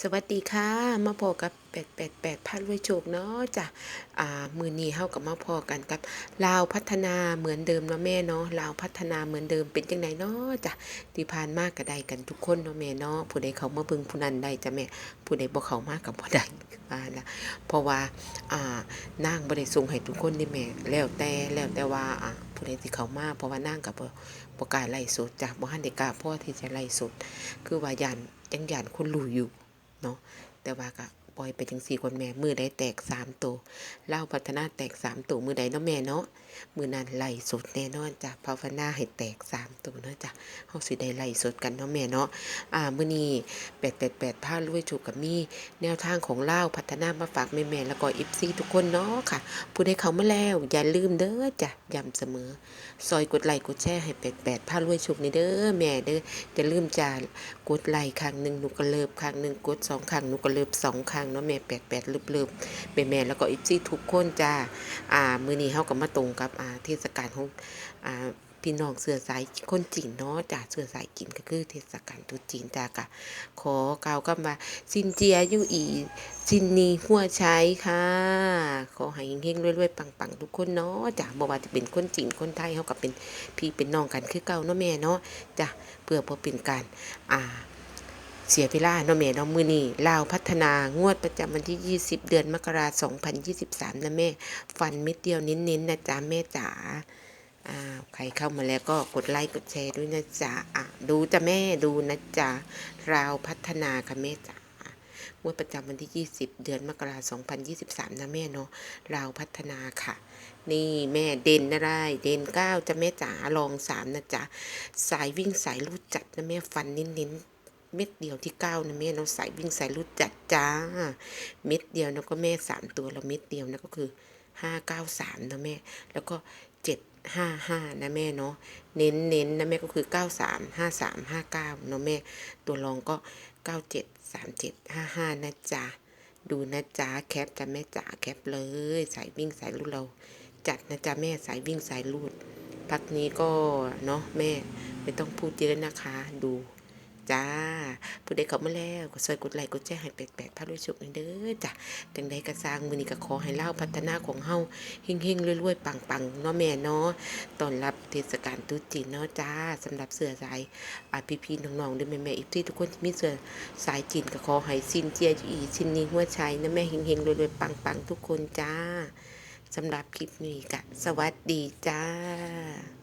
สวัสดีค่ะ มาพอกับ888พันรวยโชคเนาะจ้ะอ่ามือนี้เฮากับมาพอกันกับลาวพัฒนาเหมือนเดิมเนาะแม่เนาะลาวพัฒนาเหมือนเดิมเป็นจังไดเนาะจ้ะที่ผ่านมากก็ได้กันทุกคนเนาะแม่เนาะผู้ใดเขามาบิ่งผู้นั้นได้จ้ะแม่ผู้ใดบ่เขามาก็บ่ได้ว่าละเพราะว่าอ่านางบ่ได้ส่งให้ทุกคนนี่แม่แล้วแต่แล้วแต่ว่าอ่าผู้ใดที่เขามาเพราะว่านางก็บ่บ่กล้าไล่สดจ้ะบ่ทันได้กล้าพอที่จะไล่สดคือว่าย่านยังย่านคนรู้อยู่ เนาะแต่ว่าก็ ปล่อยไปจังสี่คนแม่มือได้แตกสามตัวเล่าพัฒนาแตกสามตัวมือใดเนาะแม่เนาะมือนั้นไล่สดแน่นอนจ้ะภาวนาให้แตกสามตัวเนาะจ้ะเฮาสิได้ไล่สดกันเนาะแม่เนาะอ่ามือนี้888ผ้าลุยถูกับมีแนวทางของเล่าพัฒนามาฝากแม่ๆแล้วก็ FC ทุกคนเนาะค่ะ ผู้ใดเขามาแล้วอย่าลืมเด้อจ้ะย้ำเสมอ ซอยกดไลค์กดแชร์ให้88ผ้ารวยชุกนี่เด้อแม่เด้ออย่าลืมจ้ากดไลค์ครั้งหนึ่งหนูก็เลิบครั้งหนึ่งกดสองครั้งหนูก็เลิบสองครั้งเนาะแม่88เลิบลิบแม่แม่แล้วก็อีซี่ทุกคนจ้าอ่ามือนี้เฮาก็มาตรงกับอ่าเทศกาลของอ่าพี่น้องเสื้อสายคนจีนเนาะจ้าเสื้อสายจีนก็คือเทศกาลตรุษจีนจ้ากะขอกล่าวคำว่าซินเจียยู่อีซินนีหัวใช้ค่ะ ขอให้เฮงๆรวยๆปังๆ ทุกคนเนาะจ้ะบ่ว่าจะเป็นคนจีนคนไทยเฮาก็เป็นพี่เป็นน้องกันคือเก่าเนาะแม่เนาะจ้ะเพื่อบ่เป็นการอ่า เสียเวลาเนาะแม่เนาะมื้อนี้ลาวพัฒนางวดประจำวันที่ 20 เดือนมกราคม2023 นะแม่ ฟันเม็ดเดียวเน้นๆนะจ๊ะแม่จ๋าอ่าใครเข้ามาแล้วก็กดไลค์กดแชร์ด้วยนะจ๊ะอะดูจ้ะแม่ดูนะจ๊ะลาวพัฒนาค่ะแม่จ๋างวดประจำวันที่ 20 เดือนมกราคม2023 นะแม่เนาะลาวพัฒนาค่ะ นี่แม่เด่นอะไรเด่นเก้าจะแม่จ๋าลองสามนะจ๊ะสายวิ่งสายรูดจัดนะแม่ฟันเน้นๆ เม็ดเดียวที่เก้านะแม่เราใส่วิ่งใส่รุดจัดจ้า เม็ดเดียวนะก็แม่สามตัวแล้วเม็ดเดียวนะก็คือห้าเก้าสามนะแม่ แล้วก็เจ็ดห้าห้านะแม่เนาะเน้นเน้นนะแม่ก็คือเก้าสามห้าสามห้าเก้าเนาะแม่ ตัวรองก็เก้าเจ็ดสามเจ็ดห้าห้านะจ๊ะดูนะจ๊ะแคปจ้ะแม่จ๋าแคปเลยสายวิ่งสายรุดเรา จัดนะจ๊ะแม่สายวิ่งสายรูดพักนี้ก็เนาะแม่ไม่ต้องพูดเยอะนะคะ ดู จ้า ผู้ใดเข้ามาแล้วก็ช่วยกดไลค์กดแชร์ให้แปดแปดพระรู้สุขเด้อจ้ะจังใดก็สร้างมือนี้ก็ขอให้เล่าพัฒนาของเฮาเฮงๆรวยๆปังๆเนาะแม่เนาะตอนรับเทศกาลตรุษจีนเนาะจ้าสำหรับเสื้อสายอาพี่ๆน้องๆด้วยแม่ๆอีกที่ทุกคนที่มีเสื้อสายจีนก็ขอให้ซินเจียอีซินนี้หัวใจนะแม่เฮงๆรวยๆปังๆทุกคนจ้าสำหรับคลิปนี้ก็สวัสดีจ้า